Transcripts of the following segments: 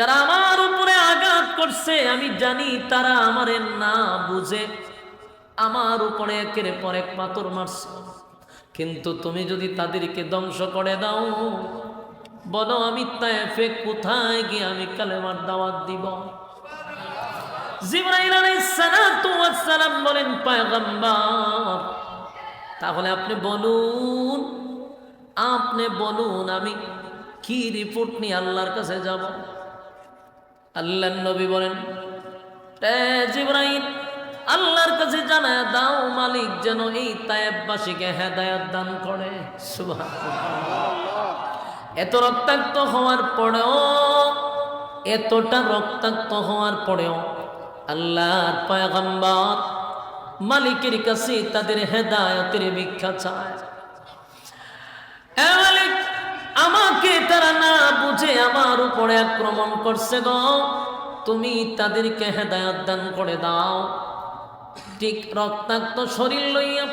যারা আমার উপরে আঘাত করছে, আমি জানি তারা আমারে না বুঝে। আমার উপরে একের পর এক পাথর মারছে। কিন্তু তুমি যদি তাদেরকে ধ্বংস করে দাও, বলো, আমি তাইফে কোথায় গিয়ে আমি কালেমার দাওয়াত দিব? বলেন তাহলে আপনি বলুন আপনি বলুন, আমি কি রিপোর্ট নিয়ে আল্লাহর কাছে যাব? আল্লাহ নবী বলেন "এ জিবরাইল, আল্লাহর কাছে জানায় দাও মালিক যেন এই তায়েববাসীকে হেদায়াত দান করে। এত রক্তাক্ত হওয়ার পরেও, এতটা রক্তাক্ত হওয়ার পরেও আল্লাহর পয়গম্বর মালিকের কাছে তাদের হেদায়তের ভিক্ষা চায়। আমাকে তারা না বুঝে আমার উপরে আক্রমণ করছে গো। তুমি তাদেরকে হেদায়ত দান করে দাও। ঠিক রক্তাক্ত শরীর লইয়া,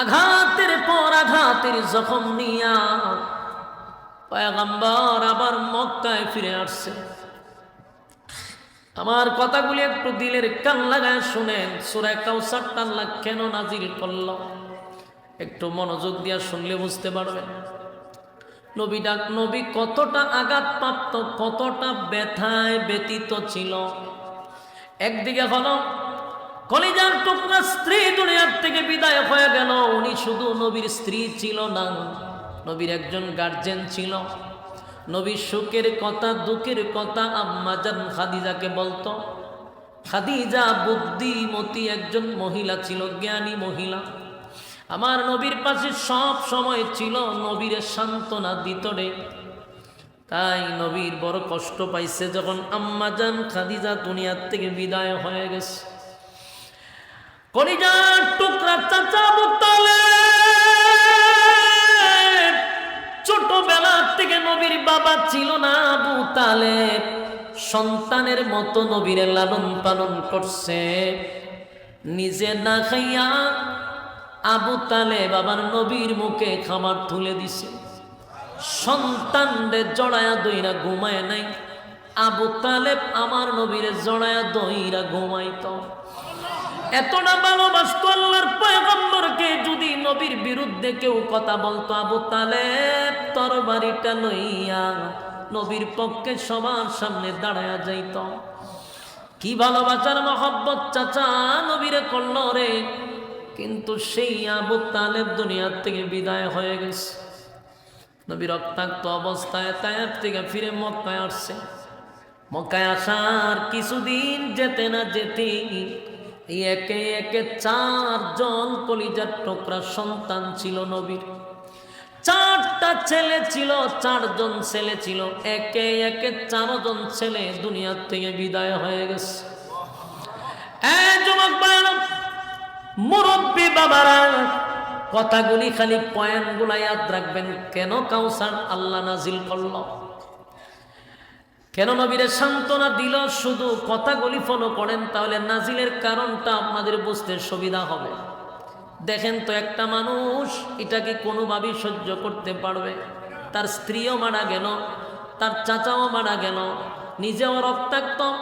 আঘাতের পর আঘাতের জখম নিয়া পয়গম্বর আবার মক্কায় ফিরে আসছে। আমার কথাগুলি একটু দিলের কান লাগায় শুনেন। সুরায় কাউসারটা আল্লাহ কেন নাজিল করল? একটু মনোযোগ দিয়া শুনলে বুঝতে পারবেন। নবী ডাক, নবী কতটা আঘাতপ্রাপ্ত, কতটা ব্যথায় ব্যতীত ছিল। একদিকে হলো, কলিজার টুকরা স্ত্রী দুনিয়ার থেকে বিদায় হয়ে গেল, উনি শুধু নবীর স্ত্রী ছিল না, নবীর একজন গার্জেন ছিল। নবীর সুখের কথা, দুঃখের কথা আম্মাজান খাদিজাকে বলতো। খাদিজা বুদ্ধিমতী একজন মহিলা ছিল, জ্ঞানী মহিলা। আমার নবীর পাশে সব সময় ছিল নবীর সান্ত্বনা দিতরে তাই নবীর বড় কষ্ট পাইছে যখন আম্মাজান খাদিজা দুনিয়ার থেকে বিদায় হয়ে গেছে। কলিজার টুকরা চাচা বুতালে ছোটবেলা থেকে নবীর বাবা ছিল না আবু তালেব। সন্তানের মতো নবীর লালন পালন করছে। নিজে না খাইয়া আবু তালে বাবার নবীর মুখে খাবার তুলে দিছে। সন্তানরে জড়ায়া দইরা ঘুমায় নাই। আবু তালেব আমার নবীর জড়ায়া দইরা ঘুমাইত। এতটা ভালোবাসতো আল্লাহর পয়গম্বরকে যদি নবীর বিরুদ্ধে কেউ কথা বলতো, আবু তালেব তরবারিটা লইয়া নবীর পক্ষে সবার সামনে দাঁড়ায়া যাইত। কি ভালোবাসার মহব্বত চাচা নবীরে করল রে কিন্তু সেই আবু তালেব দুনিয়ার থেকে বিদায় হয়ে গেছে। নবী রক্তাক্ত অবস্থায় তায়েব থেকে ফিরে মক্কায় আসছে। মক্কায় আসার কিছুদিন যেতে না যেতে একে একে চারজন কলিজার টোকরা সন্তান ছিল নবীর। চারটা ছেলে ছিল, চারজন ছেলে ছিল। একে একে চারজন ছেলে দুনিয়ার থেকে বিদায় হয়ে গেছে। মুরব্বী বাবারা, কথাগুলি খালি পয়েন্টগুলা ইয়াদ রাখবেন। কেন কাউসার আল্লাহ নাজিল করল? কেন নবীরে সান্ত্বনা দিল? শুধু কথাগুলি ফলো করেন, তাহলে নাজিলের কারণটা আপনাদের বুঝতে সুবিধা হবে। দেখেন তো একটা মানুষ এটাকে কোনোভাবেই সহ্য করতে পারবে? তার স্ত্রীও মারা গেল, তার চাচাও মারা গেল, নিজেও রক্তাক্ত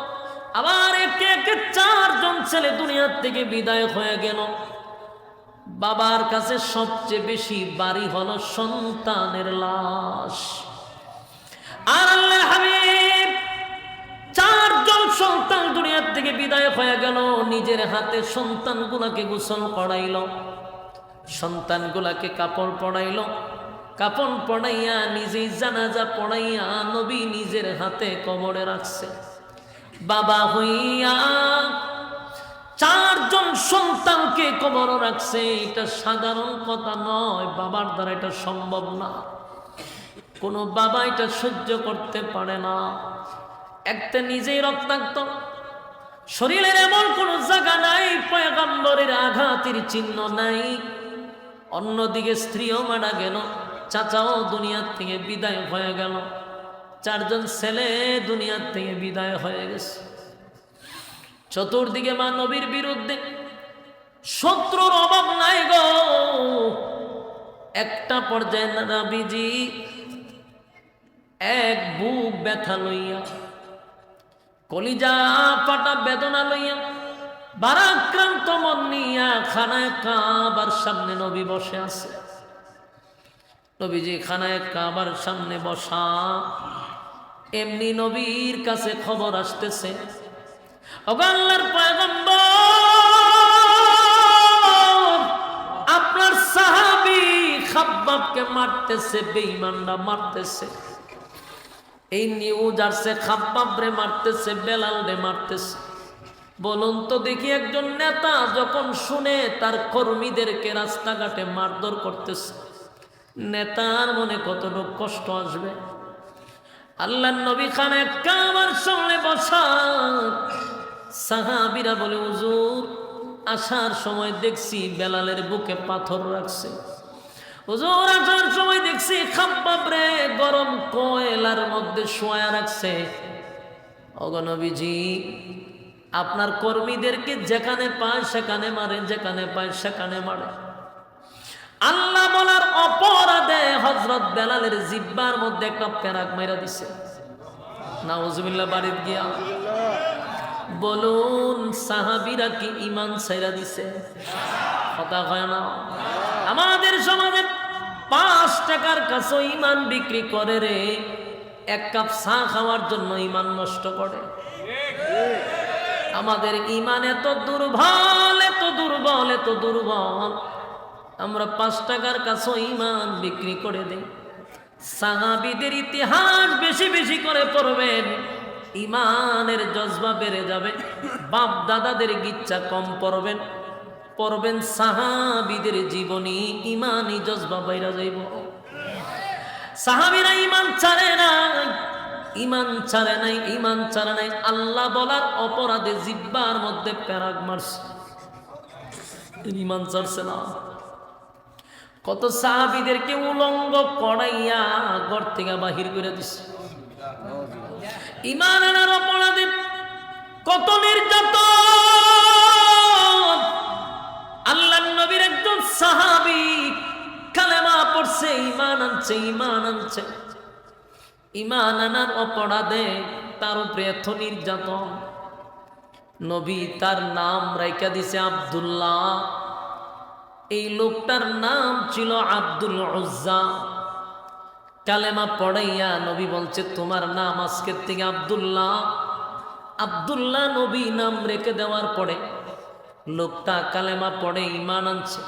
আবার একে একে চারজন ছেলে দুনিয়ার থেকে বিদায় হয়ে গেল। বাবার কাছে সবচেয়ে বেশি বাড়ি হলো সন্তানের লাশ। আর আল্লাহ চারজন সন্তান দুনিয়ার থেকে বিদায় হয়ে গেল, নিজের হাতে সন্তানগুলাকে গোসল করাইল। সন্তানগুলাকে কাপড় পড়াইল কাপড় পড়াইয়া নিজেই জানাজা পড়াইয়া নবী নিজের হাতে কবরে রাখছে। বাবা হইয়া চারজন সন্তানকে কবর রাখছে, এটা সাধারণ কথা নয়, বাবার দ্বারা এটা সম্ভব না। কোনো বাবা এটা সহ্য করতে পারে না। একটা নিজেই রক্তাক্ত। শরীরের এমন কোনো জায়গা নাই, পয়গম্বরের আঘাতের চিহ্ন নাই। অন্যদিকে স্ত্রীও মারা গেল, চাচাও দুনিয়ার থেকে বিদায় হয়ে গেল। চারজন ছেলে দুনিয়ার থেকে বিদায় হয়ে গেছে। চতুর্দিকে মা নবীর বিরুদ্ধে শত্রুর অভাব নাই গো। একটা পর্যায়ে নবীজি এক বুক ব্যথা লইয়া, কলিজা পাটা বেদনা লইয়া বারাক্রান্ত মন নিয়া খানায় কাবার সামনে নবী বসে আছে। নবীজি খানায় কাবার সামনে বসা এমনি নবীর কাছে খবর আসতেছে। অগাল্লার পয়গম্বর, আপনার সাহাবি খাব্বাবকে মারতেছে, বেঈমানরা মারতেছে। এই নিউজ আসছে খাব্বাব মারতেছে বেলাল রে মারতেছে। বলুন তো দেখি একজন নেতা যখন শুনে তার কর্মীদেরকে রাস্তাঘাটে মারধর করতেছে, নেতার মনে কতটুকু কষ্ট আসবে? আল্লাহ নবী খানে কামার সামনে বসা সাহাবিরা বলে, হুজুর, আসার সময় দেখছি বেলালের বুকে পাথর রাখছে। হুজুর, আসার সময় দেখছি খাব্বাব রে গরম কয়লার মধ্যে শোয়া রাখছে। অগনবীজি আপনার কর্মীদেরকে যেখানে পায় সেখানে মারে, যেখানে পায় সেখানে মারে। আল্লাহ বলার অপরাধে হজরত বেলালের জিব্বার মধ্যে একটা প্যারাক মেরা দিছে। নাউজুবিল্লাহ, বাড়ির গিয়া। বলুন, সাহাবিরা কি ইমান সাইরা দিছে? কথা হয় না। আমাদের সমাজে পাঁচ টাকার কাছে ইমান বিক্রি করে রে, এক কাপ চা খাওয়ার জন্য ইমান নষ্ট করে। আমাদের ইমান এত দুর্বল এত দুর্বল এত দুর্বল। আমরা পাঁচ টাকার কাছে ইমান বিক্রি করে দেই। সাহাবিদের ইতিহাস বেশি বেশি করে পড়বেন। ইমানের জজবা বেড়ে যাবে। বাপ দাদাদের গিচ্ছা কম পড়বেন। পড়বেন সাহাবিদের জীবনী ইমানই জজবা বাইরা যাইব। সাহাবিরা ইমান ছাড়ে না ইমান ছাড়ে নাই ইমান ছাড়ে নাই। আল্লাহ বলার অপরাধে জিব্বার মধ্যে প্যারাগ মারছে। ইমান ছাড়ছে না। কত সাহাবিদেরকে উলঙ্গ করাইয়া ঘর থেকে বাহির করে দিছে। ইমান অপরাধে কত নির্যাতন! আল্লাহ নবীর একজন সাহাবি কালেমা পড়ছে, ইমান আনছে ইমান আনছে। ইমান আনার অপরাধে তার উপরে এত নির্যাতন। নবী তার নাম রাইকা দিছে আবদুল্লাহ। এই লোকটার নাম ছিল আব্দুল উজ্জা। কালেমা পড়াইয়া নবী বলছে, তোমার নাম আজকের থেকে আবদুল্লাহ। আবদুল্লাহ নবী নাম রেখে দেওয়ার পরে লোকটা কালেমা পড়ে ইমান আনছে,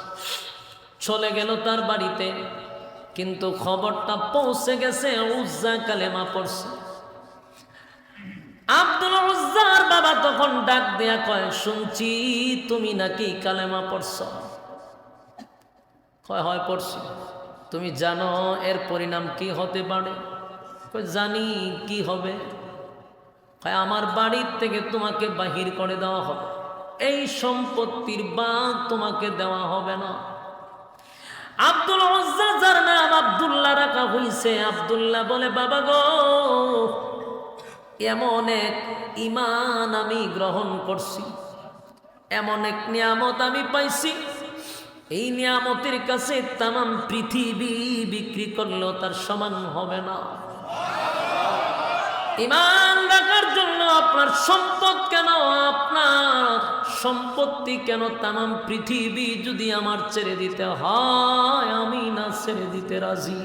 চলে গেল তার বাড়িতে। কিন্তু খবরটা পৌঁছে গেছে, উজ্জা কালেমা পড়ছে। আব্দুল উজ্জার বাবা তখন ডাক দেয়া কয়, শুনছি তুমি নাকি কালেমা পড়ছ। কয় হয় পড়ছি। তুমি জানো এর পরিণাম কি হতে পারে? জানি কি হবে। আমার বাড়ির থেকে তোমাকে বাহির করে দেওয়া হবে। এই সম্পত্তির বাদ তোমাকে দেওয়া হবে না। আব্দুল যার নাম আব্দুল্লাহ রাখা হইছে, আব্দুল্লাহ বলে, বাবা গো, এমন এক ইমান আমি গ্রহণ করছি। এমন এক নিয়ামত আমি পাইছি। এই নিয়ামতের কাছে তাম পৃথিবী বিক্রি করলেও তার সমান হবে না। ইমান রাখার জন্য আপনার সম্পদ কেন, আপনার সম্পত্তি কেন তাম পৃথিবী যদি আমার ছেড়ে দিতে হয়, আমি না ছেড়ে দিতে রাজি।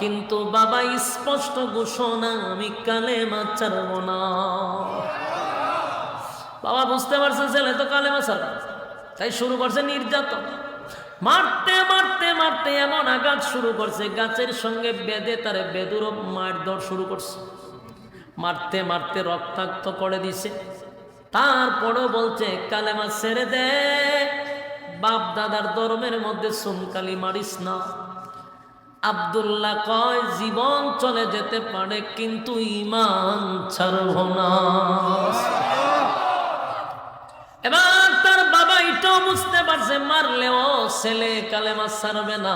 কিন্তু বাবা, স্পষ্ট ঘোষণা, আমি কালে মা ছাড়ব না। বাবা, বুঝতে পারছে ছেলে তো কালে মা ছাড়ব তাই শুরু করছে নির্যাতন। মারতে মারতে মারতে এমন আঘাত শুরু করছে, গাছের সঙ্গে বেঁধে তারে বেদুর মারধর শুরু করছে। মারতে মারতে রক্তাক্ত করে দিছে। তারপরও বলছে, কালেমা ছেড়ে দে। বাপ দাদার ধর্মের মধ্যে সুনকালি মারিস না। আবদুল্লাহ কয়, জীবন চলে যেতে পারে, কিন্তু ইমান ছাড়ব না। এবার বুঝতে পারছে মারলেও ছেলে কালেমা ছাড়বে না।